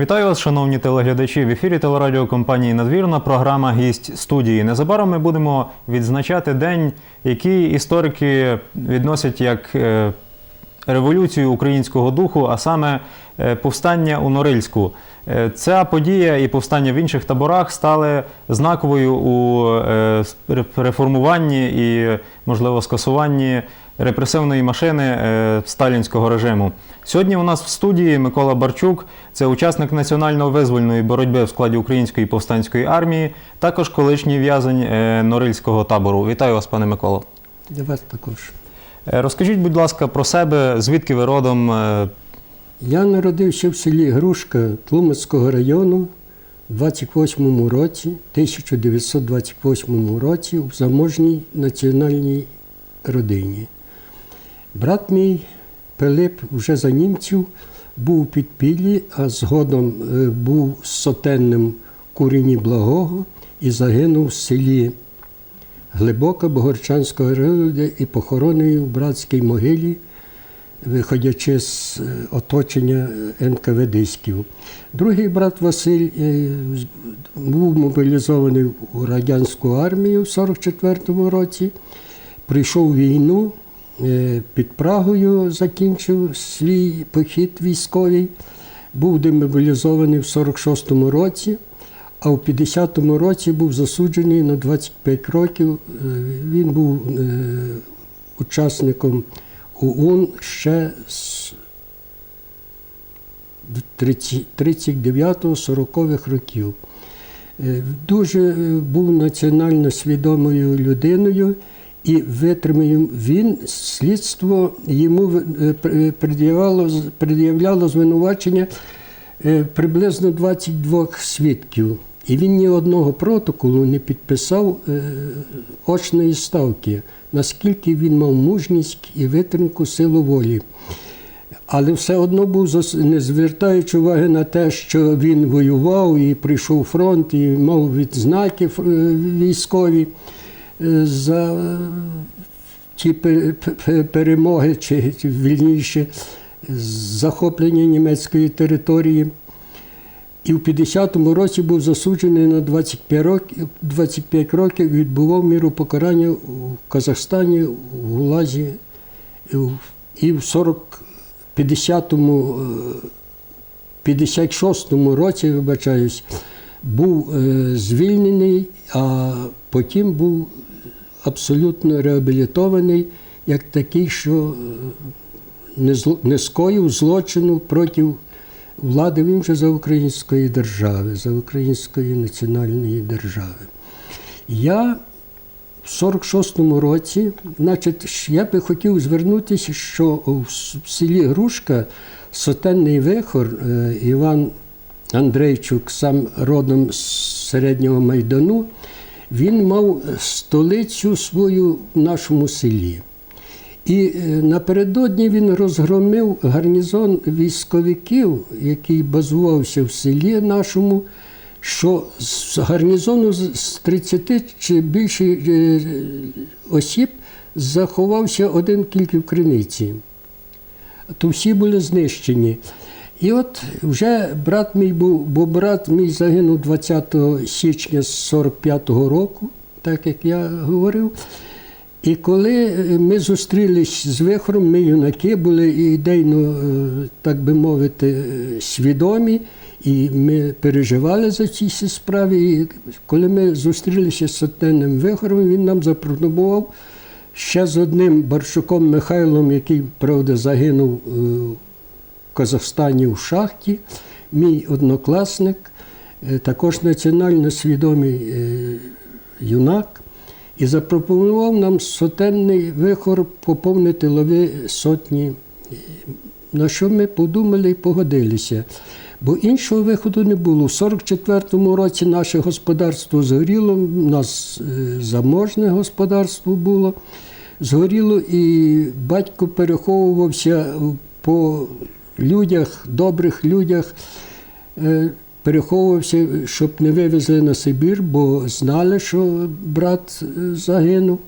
Вітаю вас, шановні телеглядачі. В ефірі телерадіокомпанії Надвірна. Програма Гість студії. Незабаром ми будемо відзначати день, який історики відносять як е, революцію українського духу, а саме е, повстання у Норильську. Е, Ця подія і повстання в інших таборах стали знаковою у реформуванні і, можливо, скасуванні репресивної машини е, сталінського режиму. Сьогодні у нас в студії Микола Барчук, це учасник національно визвольної боротьби в складі Української повстанської армії, також колишній в'язень е, Норильського табору. Вітаю вас, пане Миколо. Для вас також. Е, Розкажіть, будь ласка, про себе, звідки ви родом, Я народився в селі Грушка Тлумацького району в 28-му році, 1928 році в заможній національній родині. Брат мій Пилип вже за німців був у підпіллі, а згодом е, був сотенним курені Благого і загинув в селі Глибока Богорчанського району, і похоронений в братській могилі виходячи з е, оточення НКВДськів. Другий брат Василь е, був мобілізований у радянську армію в 44-му році, прийшов війну, е, під Прагою закінчив свій похід військовий, був демобілізований в 46-му році. А в 50-му році був засуджений на 25 років. Е, Він був е, учасником ОУН ще з 39-40-х років. Е, Дуже е, був національно свідомою людиною і витримав він слідство йому е, пред'являло, пред'являло звинувачення е, приблизно 22 свідків. І він ні одного протоколу не підписав е, очної ставки, наскільки він мав мужність і витримку силу волі. Але все одно був не звертаючи уваги на те, що він воював і прийшов фронт, і мав відзнаки е, військові е, за ті пе- пе- перемоги, чи вільніше захоплення німецької території. І в 50-му році був засуджений на 25 років, 25 років відбував міру покарання у Казахстані, у Гулазі. І в- І в 40, 50-му, е, 56-му році, вибачаюсь, був е, звільнений, а потім був абсолютно реабілітований як такий, що е, не, скоїв злочину проти влади він вже за української держави, за української національної держави. Я в 46-му році, значить, я би хотів звернутися, що в селі Грушка сотенний вихор е, Іван Андрейчук, сам родом з середнього Майдану, він мав столицю свою в нашому селі. І е, напередодні він розгромив гарнізон військовиків, який базувався в селі нашому, що з гарнізону з з 30 чи більше е, осіб заховався один тільки в криниці. То всі були знищені. І от вже брат мій був, бо брат мій загинув 20 січня 45-го року, так як я говорив. І коли е, ми зустрілись з вихором, ми юнаки були ідейно, е, так би мовити, е, свідомі, і ми переживали за ці всі справи. І коли ми зустрілися з сотенним вихором, він нам запропонував ще з одним Баршуком Михайлом, який, правда, загинув Казахстані в шахті, мій однокласник, е, також національно свідомий е, юнак і запропонував нам сотенний вихор поповнити лови сотні. На що ми подумали і погодилися. Бо іншого виходу не було. У 44-му році наше господарство згоріло, у нас е, заможне господарство було, згоріло, і батько переховувався по людях, добрих людях. Е, переховувався, щоб не вивезли на Сибір, бо знали, що брат е, загинув,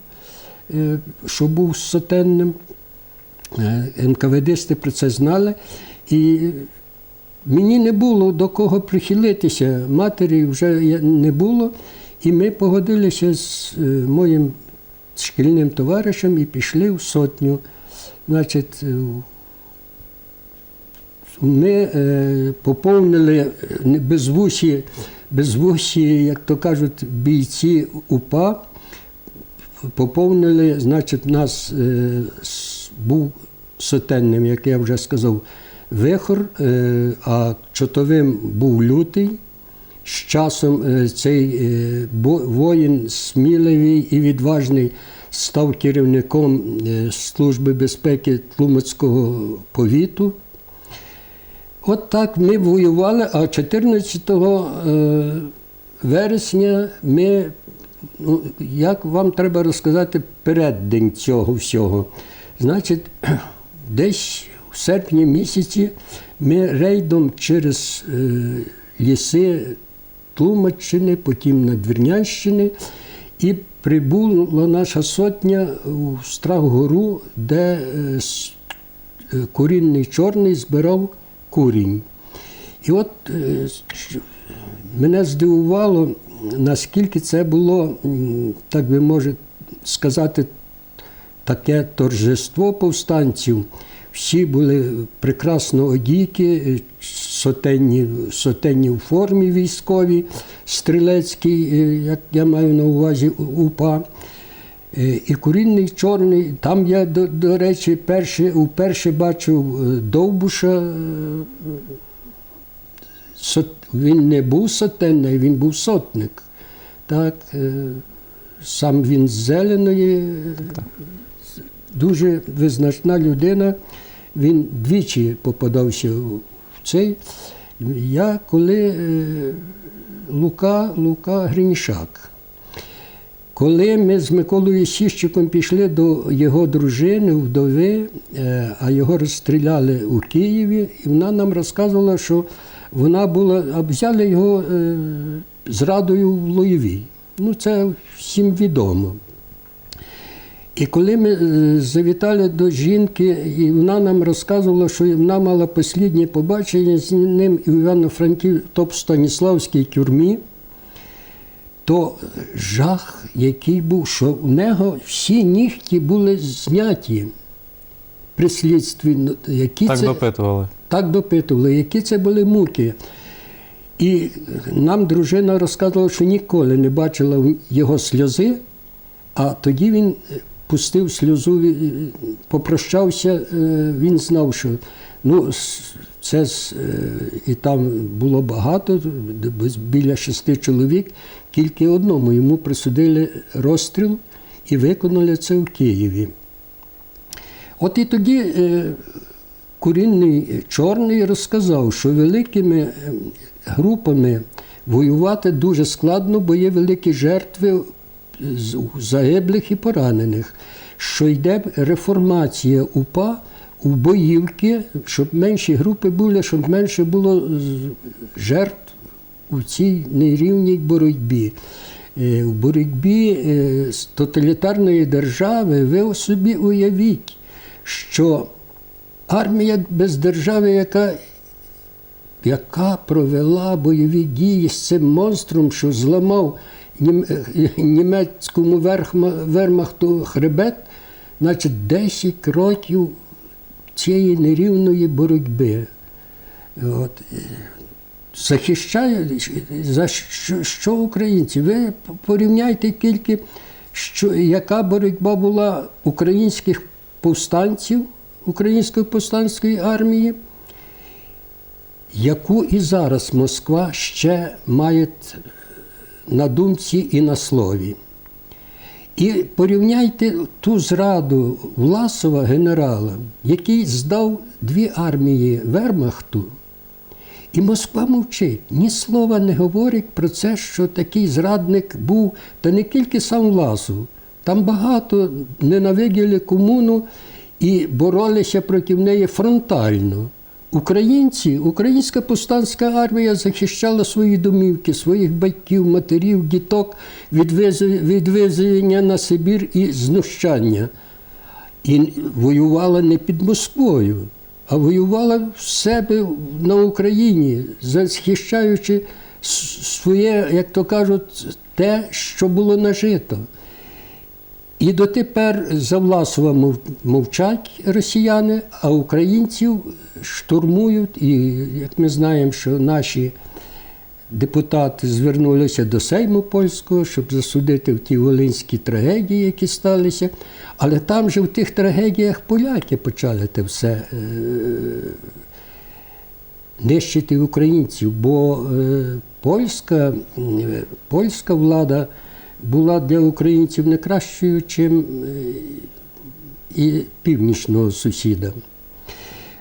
е, що був сотенним. НКВДсти про це знали. І мені не було до кого прихилитися, матері вже не було. І ми погодилися з моїм шкільним товаришем і пішли в сотню. Значить, ми е, поповнили е, безвусі, безвусі, як то кажуть, бійці УПА. Поповнили, значить, нас е, був сотенним, як я вже сказав, вихор, е, а чотовим був лютий. З часом е, цей е, воїн сміливий і відважний став керівником Служби безпеки Тлумацького повіту. От так ми воювали, а 14 е, вересня ми, ну, як вам треба розказати переддень цього всього. Значить, десь в серпні місяці ми рейдом через е, ліси Тлумаччини, потім Надвірнянщини, і прибула наша сотня у Страхгору, де е, курінний чорний збирав курінь. І от е, мене здивувало, наскільки це було, так би може сказати, таке торжество повстанців. Всі були прекрасно одіті, е, сотенні, сотенні в формі військовій, стрілецькій, е, як я маю на увазі УПА. Е, І курінний чорний, там я, до, до речі, перші, вперше бачив е, Довбуша. е, Він не був сотенний, він був сотник. Так, сам він з зеленої, дуже визначна людина. Він двічі попадався в цей. Я коли Лука, Лука Гринішак. Коли ми з Миколою Сіщиком пішли до його дружини, вдови, е, а його розстріляли у Києві, і вона нам розказувала, що вона була, а взяли його е, зрадою в Лоєві. Ну, це всім відомо. І коли ми е, завітали до жінки, і вона нам розказувала, що вона мала посліднє побачення з ним у Івано-Франків, тобто Станіславській тюрмі, то жах, який був, що в нього всі нігті були зняті при слідстві. Ну, Які Так це, допитували. так допитували, які це були муки. І нам дружина розказувала, що ніколи не бачила його сльози, а тоді він е, пустив сльозу, е, попрощався, е, він знав, що ну, це і там було багато, біля шести чоловік, тільки одному йому присудили розстріл і виконали це в Києві. От і тоді е, курінний чорний розказав, що великими е, групами воювати дуже складно, бо є великі жертви загиблих і поранених, що йде реформація УПА у боївки, щоб менші групи були, щоб менше було жертв у цій нерівній боротьбі. Е, В боротьбі е, з тоталітарної держави ви собі уявіть, що армія без держави, яка, яка провела бойові дії з цим монстром, що зламав е, німецькому вермахту хребет, значить 10 років цієї нерівної боротьби. От. Захищає за що, що українці? Ви порівняйте тільки, що, яка боротьба була українських повстанців, української повстанської армії, яку і зараз Москва ще має на думці і на слові. І порівняйте ту зраду Власова генерала, який здав дві армії Вермахту. І Москва мовчить, ні слова не говорить про це, що такий зрадник був, та не тільки сам Власов. Там багато ненавиділи комуну і боролися проти неї фронтально. Українці, українська повстанська армія захищала свої домівки, своїх батьків, матерів, діток від виз- від вивезення на Сибір і знущання. І воювала не під Москвою. А воювала в себе на Україні, захищаючи своє, як то кажуть, те, що було нажито. І дотепер за Власова мовчать росіяни, а українців штурмують. І як ми знаємо, що наші депутати звернулися до Сейму польського, щоб засудити в ті волинські трагедії, які сталися. Але там же в тих трагедіях поляки почали те все е, нищити українців, бо е, польська, е, польська влада була для українців не кращою, чим е, і північного сусіда.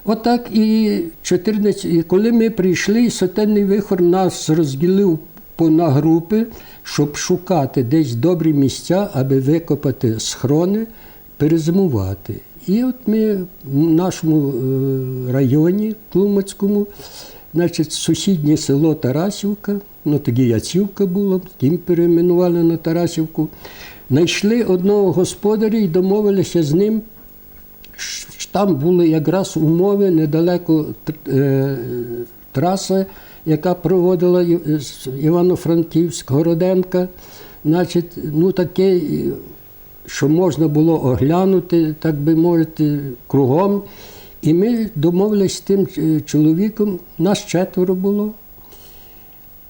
Отак і 14, і коли ми прийшли, сотенний вихор нас розділив на групи, щоб шукати десь добрі місця, аби викопати схрони, перезимувати. І от ми в нашому е, районі Тлумацькому, значить, сусіднє село Тарасівка, ну тоді Яцівка було, тим перейменували на Тарасівку, знайшли одного господаря і домовилися з ним там були якраз умови недалеко е, траси, яка проводила Івано-Франківськ, Городенка. Значить, ну таке, е, що можна було оглянути, так би мовити, кругом. І ми домовились з тим е, чоловіком, нас четверо було.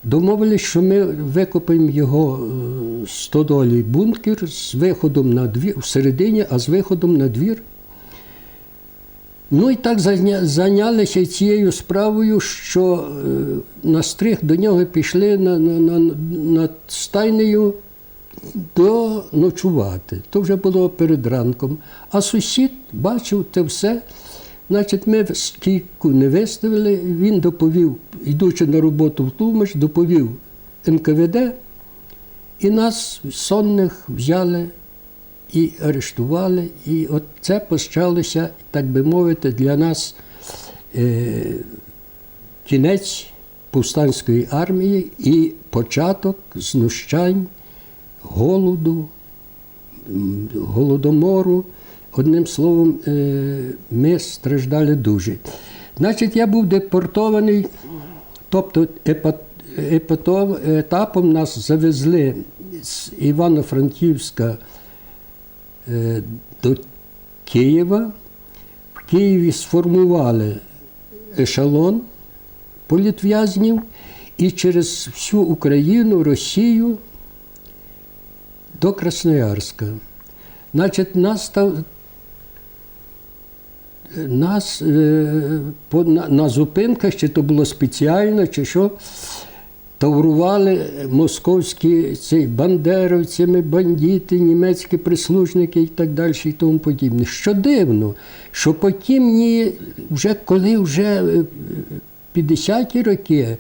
Домовились, що ми викопаємо його е, стодолі бункер з виходом на двір всередині, а з виходом на двір. Ну і так зайнялися цією справою, що е, на стриг до нього пішли на, на, на, над стайнею доночувати. То вже було перед ранком. А сусід бачив те все. Значить, ми стійку не виставили, він доповів, йдучи на роботу в Тлумач, доповів НКВД, і нас сонних взяли і арештували. І от це почалося, так би мовити, для нас е, кінець повстанської армії і початок знущань, голоду, голодомору. Одним словом, е, ми страждали дуже. Значить, я був депортований, тобто етапом нас завезли з Івано-Франківська до Києва. В Києві сформували ешелон політв'язнів і через всю Україну, Росію до Красноярська. Значить, нас там нас е, на, на зупинках, чи то було спеціально, чи що, таврували московські ці бандеровцями, бандити, німецькі прислужники і так далі, і тому подібне. Що дивно, що потім вже коли вже е, 50-ті роки,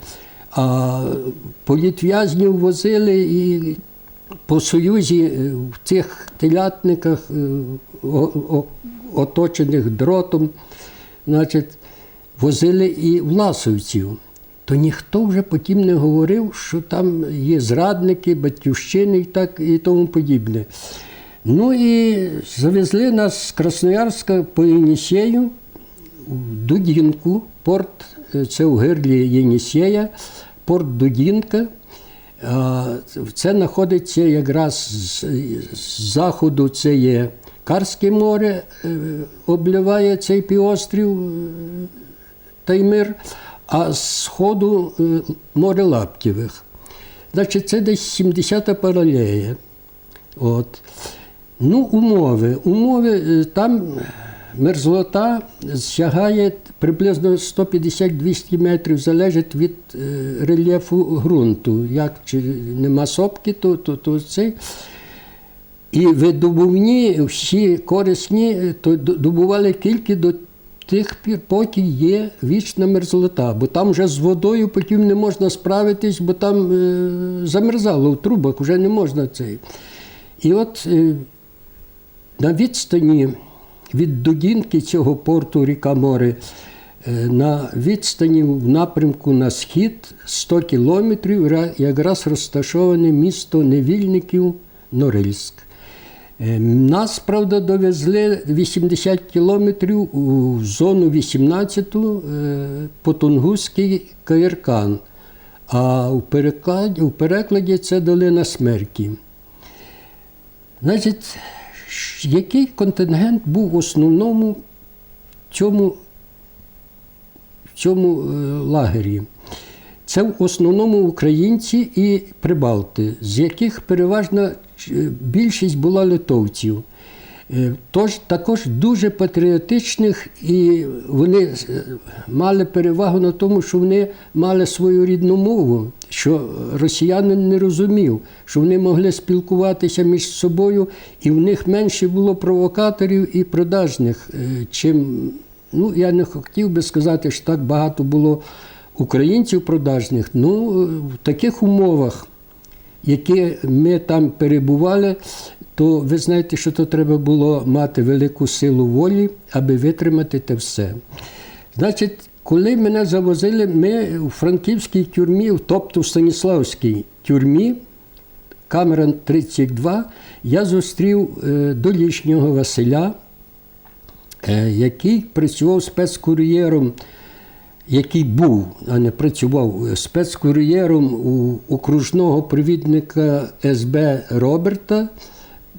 а політв'язнів возили і по Союзі е, в цих телятниках, е, оточених дротом, значить, возили і власовців. То ніхто вже потім не говорив, що там є зрадники, батьківщини і так і тому подібне. Ну і завезли нас з Красноярська по Єнісею в Дудінку, порт, е, це у гирлі Єнісея, порт Дудінка. Це знаходиться якраз з, заходу, це є Карське море, е, обливає цей півострів е, Таймир, а з сходу е, море Лаптєвих. Значить, це десь 70-та паралея. От. Ну, умови. Умови е, там мерзлота сягає приблизно 150-200 метрів, залежить від е, рельєфу ґрунту. Як чи нема сопки, то, то, то це. І видобувні, всі корисні, то добували тільки до тих пір, поки є вічна мерзлота, бо там вже з водою потім не можна справитись, бо там е, замерзало в трубах, вже не можна цей. І от е, на відстані від Дудінки цього порту ріка море, е, на відстані в напрямку на схід 100 кілометрів якраз розташоване місто невільників Норильськ. Е, Нас, правда, довезли 80 кілометрів у зону 18 е, по Тунгуський Каїркан. А у перекладі, у перекладі це долина смерті. Значить, який контингент був в основному в цьому, в цьому е, лагері? Це в основному українці і прибалти, з яких переважно е, більшість була литовців. Е, Тож також дуже патріотичних, і вони е, мали перевагу на тому, що вони мали свою рідну мову, що росіянин не розумів, що вони могли спілкуватися між собою, і в них менше було провокаторів і продажних, е, чим ну я не хотів би сказати, що так багато було українців продажних. Ну, е, в таких умовах які ми там перебували, то ви знаєте, що то треба було мати велику силу волі, аби витримати те все. Значить, коли мене завозили, ми у франківській тюрмі, тобто в Станіславській тюрмі, камера 32, я зустрів е, долішнього Василя, е, який працював спецкур'єром який був, а не працював спецкур'єром у окружного провідника СБ Роберта,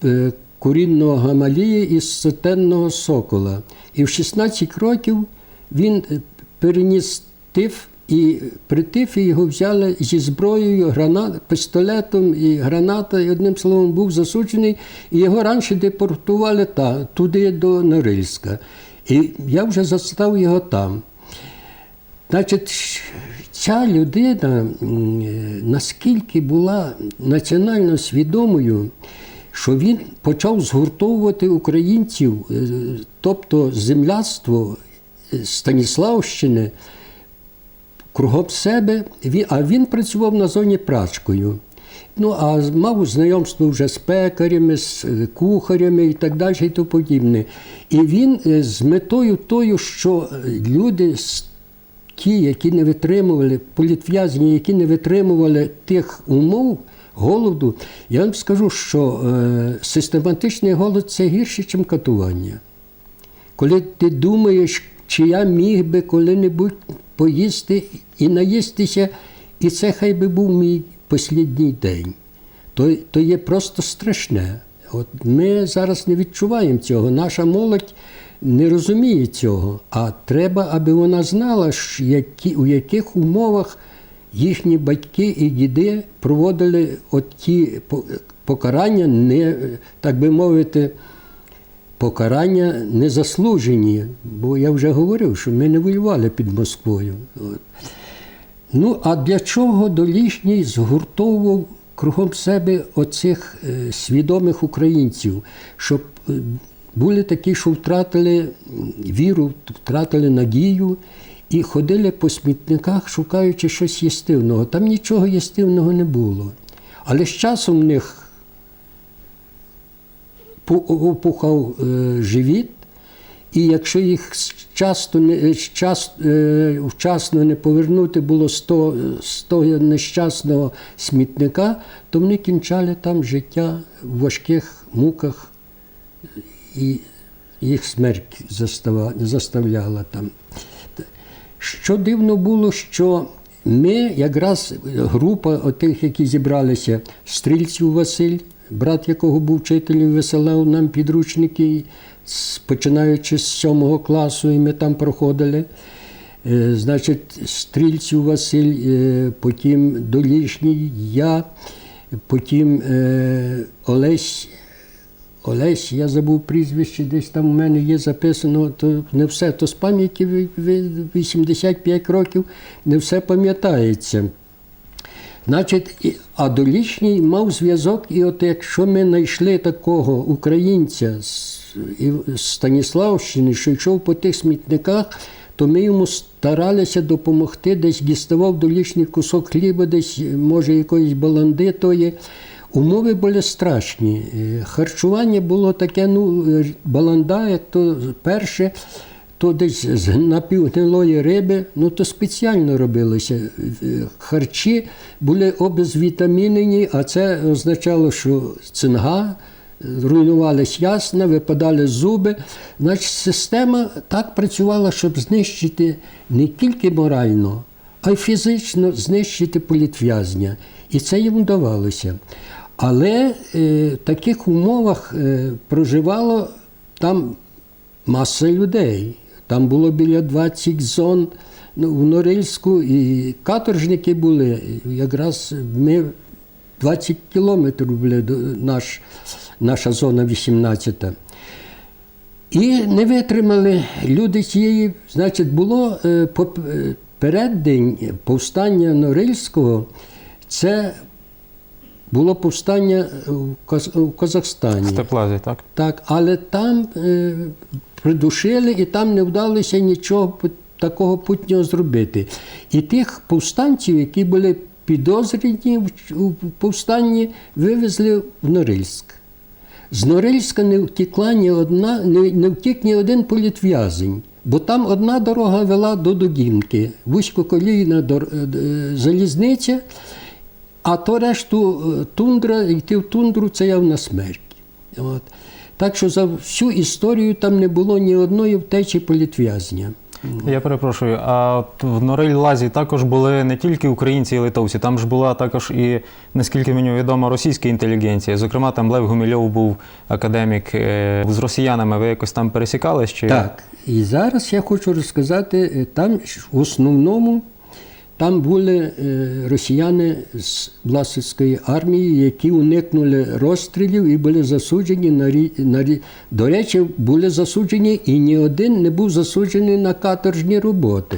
е, корінного Гамалії із сотенного Сокола. І в 16 років він е, переніс тиф, і при тифі його взяли зі зброєю, гранат, пістолетом і граната, і одним словом, був засуджений, і його раніше депортували та, туди до Норильська. І я вже застав його там. Значить, ця людина е, наскільки була національно свідомою, що він почав згуртовувати українців, е, тобто земляцтво е, Станіславщини кругом себе, а він працював на зоні прачкою. Ну, а мав знайомство вже з пекарями, з кухарями і так далі, і тому подібне. І він з метою тою, що люди ті, які не витримували, політв'язні, які не витримували тих умов голоду, я вам скажу, що е, систематичний голод це гірше, ніж катування. Коли ти думаєш, чи я міг би коли-небудь поїсти і наїстися, і це хай би був мій послідній день, то, то є просто страшне. От ми зараз не відчуваємо цього. Наша молодь не розуміє цього. А треба, аби вона знала, які, у яких умовах їхні батьки і діди проводили от ті покарання, не, так би мовити, покарання незаслужені. Бо я вже говорив, що ми не воювали під Москвою. От. Ну, а для чого Долішній згуртовував кругом себе оцих е, свідомих українців, щоб е, були такі, що втратили віру, втратили надію і ходили по смітниках, шукаючи щось їстивного. Там нічого їстивного не було. Але з часом в них опухав е, живіт, і якщо їх часто не, е, е, вчасно не повернути було з того нещасного смітника, то вони кінчали там життя в важких муках, і їх смерть заставляла там. Що дивно було, що ми, якраз група отих, які зібралися, стрільців Василь, брат якого був вчителем, висилав нам підручники, починаючи з сьомого класу, і ми там проходили. Е, Значить, стрільців Василь, е, потім Долішній, я, потім е, Олесь. Олесь, я забув прізвище, десь там у мене є записано, то не все, то з пам'яті ви- ви- 85 років не все пам'ятається. Значить, а Долішній мав зв'язок, і от якщо ми знайшли такого українця з, Станіславщини, що йшов по тих смітниках, то ми йому старалися допомогти, десь діставав долішній кусок хліба, десь, може, якоїсь баланди тої. Умови були страшні. Е, Харчування було таке, ну, е, баланда, як то перше, то десь з напівгнилої риби, ну то спеціально робилося. Е, Харчі були обезвітамінені, а це означало, що цинга руйнувались ясна, випадали зуби. Значить, система так працювала, щоб знищити не тільки морально, а й фізично знищити політв'язня. І це їм вдавалося. Але е, в таких умовах е, проживало там маса людей. Там було біля 20 зон ну, в Норильську, і каторжники були. Якраз ми 20 кілометрів були наш, наша зона 18. І не витримали люди цієї, значить, було е, поп- е, переддень повстання Норильського, це було повстання в Казахстані. В Теплазі, так? Так, але там е, придушили і там не вдалося нічого такого путнього зробити. І тих повстанців, які були підозрені в, повстанні, вивезли в Норильськ. З Норильська не втекла ні одна, не, не втік ні один політв'язень, бо там одна дорога вела до Догінки, вузькоколійна е, залізниця, а то решту е, тундра, йти в тундру це явна смерть. От. Так що за всю історію там не було ні одної втечі політв'язня. Я перепрошую, а от в Нориль-Лазі також були не тільки українці і литовці, там ж була також і, наскільки мені відомо, російська інтелігенція. Зокрема, там Лев Гумільов був академік. Е, З росіянами ви якось там пересікались? Чи... Так, і зараз я хочу розказати, е, там в основному там були е, росіяни з Власівської армії, які уникнули розстрілів і були засуджені на, рі- на рі- До речі, були засуджені, і ні один не був засуджений на каторжні роботи.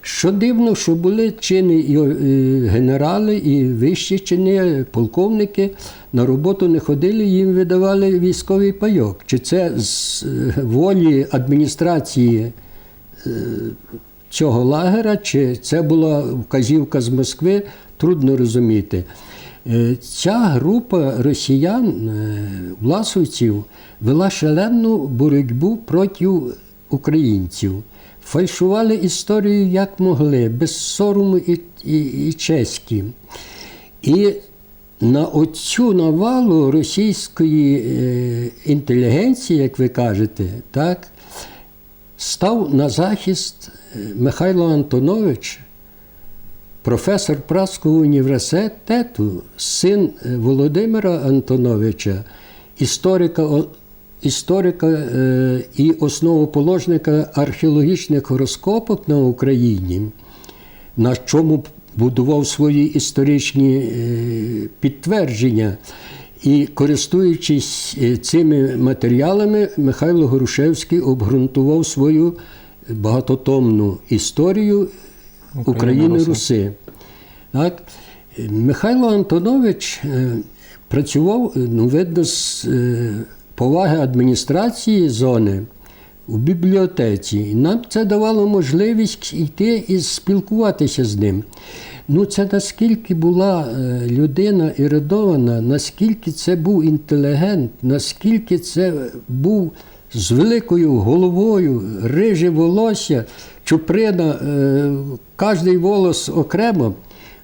Що дивно, що були чини і е, генерали, і вищі чини, полковники на роботу не ходили, їм видавали військовий пайок. Чи це з е, волі адміністрації цього лагера, чи це була вказівка з Москви, трудно розуміти. Е, Ця група росіян, е, власовців, вела шалену боротьбу проти українців. Фальшували історію як могли, без сорому і, і, і честі. І на оцю навалу російської е, інтелігенції, як ви кажете, так, став на захист Михайло Антонович, професор Празького університету, син е, Володимира Антоновича, історика, історика е, і основоположника археологічних розкопок на Україні, на чому будував свої історичні е, підтвердження. І користуючись цими матеріалами, Михайло Грушевський обґрунтував свою багатотомну історію України Руси. Так? Михайло Антонович е, працював, ну, видно, з е, поваги адміністрації зони у бібліотеці. І нам це давало можливість йти і спілкуватися з ним. Ну, це наскільки була е, людина ерудована, наскільки це був інтелігент, наскільки це був з великою головою, риже волосся, чуприна, е, кожний волос окремо.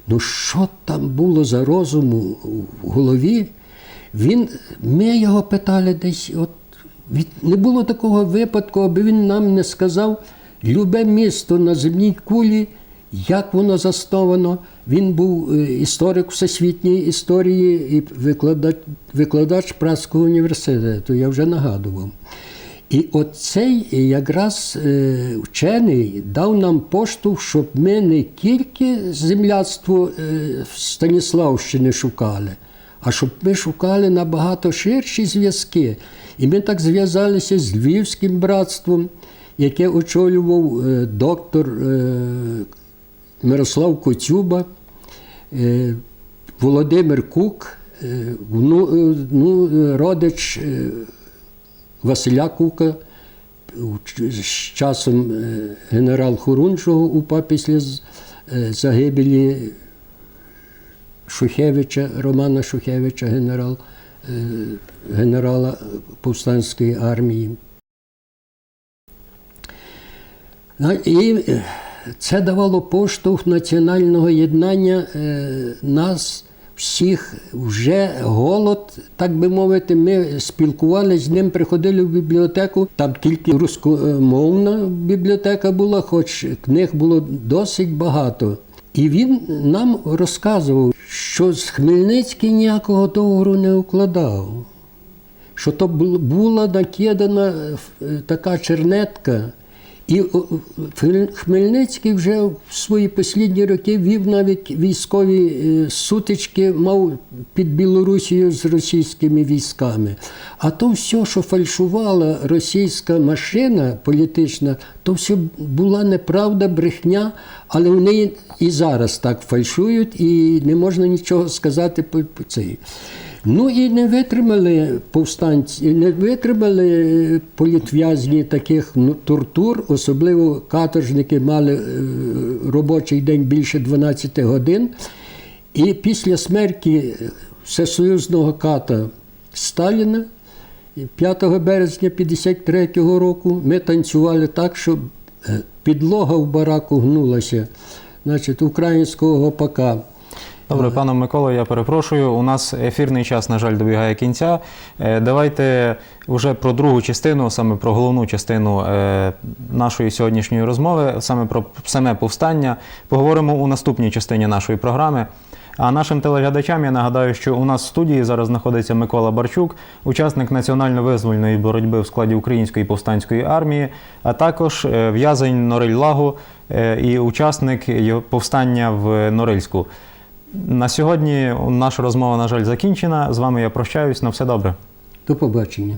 Ну, що там було за розуму в голові? Він, ми його питали десь, от від, не було такого випадку, аби він нам не сказав любе місто на земній кулі, як воно засновано. Він був е, історик всесвітньої історії і викладач, викладач Празького університету, я вже нагадував. І оцей якраз е, вчений дав нам поштовх, щоб ми не тільки земляцтво е, Станіславщини шукали, а щоб ми шукали набагато ширші зв'язки. І ми так зв'язалися з Львівським братством, яке очолював е, доктор Мирослав Коцюба, Володимир Кук, ну, родич Василя Кука, з часом е, генерал Хорунжого упав після е, загибелі Шухевича, Романа Шухевича, генерал, е, генерала повстанської армії. І це давало поштовх національного єднання нас всіх вже голод, так би мовити. Ми спілкувалися з ним, приходили в бібліотеку. Там тільки рускомовна бібліотека була, хоч книг було досить багато. І він нам розказував, що з Хмельницький ніякого договору не укладав що то була накидана е, така чернетка. І Хмельницький вже в свої послідні роки вів навіть військові е, сутички, мав під Білорусією з російськими військами. А то все, що фальшувала російська машина політична, то все була неправда, брехня, але вони і зараз так фальшують, і не можна нічого сказати по цій. Ну і не витримали повстанці, не витримали політв'язні таких ну, тортур, особливо каторжники мали е, робочий день більше 12 годин. І після смерті всесоюзного ката Сталіна 5 березня 53-го року ми танцювали так, що е, підлога в бараку гнулася, значить, українського гопака. Добре, пане Миколо, я перепрошую. У нас ефірний час, на жаль, добігає кінця. Е, Давайте вже про другу частину, саме про головну частину е, нашої сьогоднішньої розмови, саме про саме повстання, поговоримо у наступній частині нашої програми. А нашим телеглядачам я нагадаю, що у нас в студії зараз знаходиться Микола Барчук, учасник національно-визвольної боротьби в складі Української повстанської армії, а також е, в'язень Нориль-Лагу е, і учасник його повстання в Норильську. На сьогодні наша розмова, на жаль, закінчена. З вами я прощаюсь. На все добре. До побачення.